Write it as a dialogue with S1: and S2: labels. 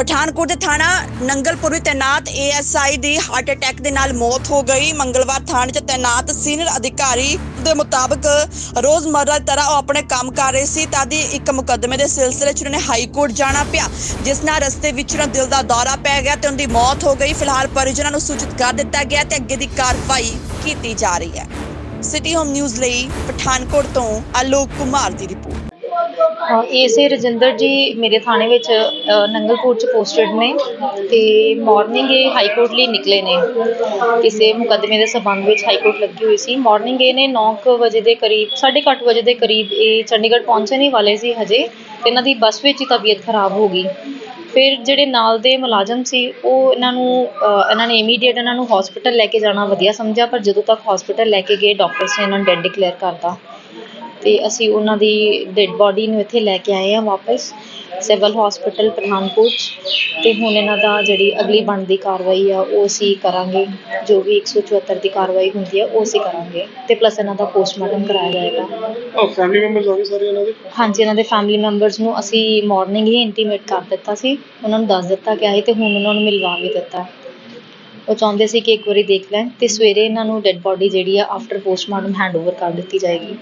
S1: ਪਠਾਨਕੋਟ ਦੇ ਥਾਣਾ ਨੰਗਲਪੁਰ ਵਿੱਚ ਤੈਨਾਤ ਏਐਸਆਈ ਦੀ ਹਾਰਟ ਅਟੈਕ ਦੇ ਨਾਲ ਮੌਤ ਹੋ ਗਈ। ਮੰਗਲਵਾਰ ਥਾਣੇ 'ਚ ਤੈਨਾਤ ਸੀਨੀਅਰ ਅਧਿਕਾਰੀ ਦੇ ਮੁਤਾਬਕ ਰੋਜ਼ਮਰਰਾ ਦੀ ਤਰ੍ਹਾਂ ਉਹ ਆਪਣੇ ਕੰਮ ਕਰ ਰਹੇ ਸੀ। ਤਾਂ ਦੀ ਇੱਕ ਮੁਕੱਦਮੇ ਦੇ ਸਿਲਸਿਲੇ 'ਚ ਉਹਨਾਂ ਨੇ ਹਾਈ ਕੋਰਟ ਜਾਣਾ ਪਿਆ, ਜਿਸ ਨਾਲ ਰਸਤੇ ਵਿੱਚ ਉਹਨਾਂ ਦਿਲ ਦਾ ਦੌਰਾ ਪੈ ਗਿਆ ਤੇ ਉਹਨਾਂ ਦੀ ਮੌਤ ਹੋ ਗਈ। ਫਿਲਹਾਲ ਪਰਿਜਨਾਂ ਨੂੰ ਸੂਚਿਤ ਕਰ ਦਿੱਤਾ ਗਿਆ ਤੇ ਅੱਗੇ ਦੀ ਕਾਰਵਾਈ ਕੀਤੀ ਜਾ ਰਹੀ ਹੈ। ਸਿਟੀ ਹੋਮ ਨਿਊਜ਼ ਲਈ ਪਠਾਨਕੋਟ ਤੋਂ ਆਲੋਕ ਕੁਮਾਰ ਦੀ ਰਿਪੋਰਟ।
S2: ਏਸੇ ਰਜਿੰਦਰ ਜੀ ਮੇਰੇ ਥਾਣੇ ਵਿੱਚ ਅ, ਨੰਗਲਪੁਰ ਚ ਪੋਸਟਡ ਨੇ ਤੇ ਮਾਰਨਿੰਗ ਇਹ ਹਾਈ ਕੋਰਟ ਲਈ ਨਿਕਲੇ ਨੇ। ਕਿਸੇ ਮੁਕੱਦਮੇ ਦੇ ਸਬੰਧ ਵਿੱਚ ਹਾਈ ਕੋਰਟ ਲੱਗੀ ਹੋਈ ਸੀ। ਮਾਰਨਿੰਗ ਇਹ ਨੇ 9:00 ਵਜੇ ਦੇ ਕਰੀਬ 8:30 ਵਜੇ ਦੇ ਕਰੀਬ ਇਹ ਚੰਡੀਗੜ੍ਹ ਪਹੁੰਚਣ ਹੀ ਵਾਲੇ ਸੀ ਹਜੇ ਤੇ ਇਹਨਾਂ ਦੀ ਬੱਸ ਵਿੱਚ ਹੀ ਤਬੀਅਤ ਖਰਾਬ ਹੋ ਗਈ। ਫਿਰ ਜਿਹੜੇ ਨਾਲ ਦੇ ਮੁਲਾਜ਼ਮ ਸੀ ਉਹ ਇਹਨਾਂ ਨੂੰ ਅ, ਇਹਨਾਂ ਨੇ ਇਮੀਡੀਏਟ ਇਹਨਾਂ ਨੂੰ ਹਸਪੀਟਲ ਲੈ ਕੇ ਜਾਣਾ ਵਧੀਆ ਸਮਝਿਆ ਪਰ ਜਦੋਂ ਤੱਕ ਹਸਪੀਟਲ ਲੈ ਕੇ ਗਏ ਡਾਕਟਰਸ ਨੇ ਇਹਨਾਂ ਨੂੰ ਡੈਡ ਡਿਕਲੇਅਰ ਕਰਤਾ। ਤੇ ਅਸੀਂ ਉਹਨਾਂ ਦੀ ਡੈਡ ਬੋਡੀ ਨੂੰ ਇੱਥੇ ਲੈ ਕੇ ਆਏ ਹਾਂ ਵਾਪਸ ਸਿਵਲ ਹਸਪੀਟਲ ਪਠਾਨਕੋਟ 'ਚ ਤੇ ਹੁਣ ਇਹਨਾਂ ਦਾ ਜਿਹੜੀ ਅਗਲੀ ਬਣਦੀ ਕਾਰਵਾਈ ਆ ਉਹ ਅਸੀਂ ਕਰਾਂਗੇ ਜੋ ਵੀ 174 ਦੀ ਕਾਰਵਾਈ ਹੁੰਦੀ ਆ ਉਹ ਅਸੀਂ ਕਰਾਂਗੇ ਤੇ ਪਲੱਸ ਇਹਨਾਂ ਦਾ ਪੋਸਟਮਾਰਟਮ ਕਰਾਇਆ ਜਾਏਗਾ।
S3: ਉਹ ਫੈਮਿਲੀ ਮੈਂਬਰਸ ਆ ਗਏ ਸਾਰੇ ਇਹਨਾਂ ਦੇ?
S2: ਹਾਂਜੀ ਇਹਨਾਂ ਦੇ ਫੈਮਿਲੀ ਮੈਂਬਰਸ ਨੂੰ ਅਸੀਂ ਮਾਰਨਿੰਗ ਹੀ ਇੰਟੀਮੇਟ ਕਰ ਦਿੱਤਾ ਸੀ ਉਹਨਾਂ ਨੂੰ ਦੱਸ ਦਿੱਤਾ ਗਿਆ ਸੀ ਤੇ ਹੁਣ ਉਹਨਾਂ ਨੂੰ ਮਿਲਵਾ ਵੀ ਦਿੱਤਾ। ਉਹ ਚਾਹੁੰਦੇ ਸੀ ਕਿ ਇੱਕ ਵਾਰੀ ਦੇਖ ਲੈਣ ਤੇ ਸਵੇਰੇ ਇਹਨਾਂ ਨੂੰ ਡੈੱਡ ਬੋਡੀ ਜਿਹੜੀ ਆ ਆਫਟਰ ਪੋਸਟਮਾਰਟਮ ਹੈਂਡਓਵਰ ਕਰ ਦਿੱਤੀ ਜਾਏਗੀ।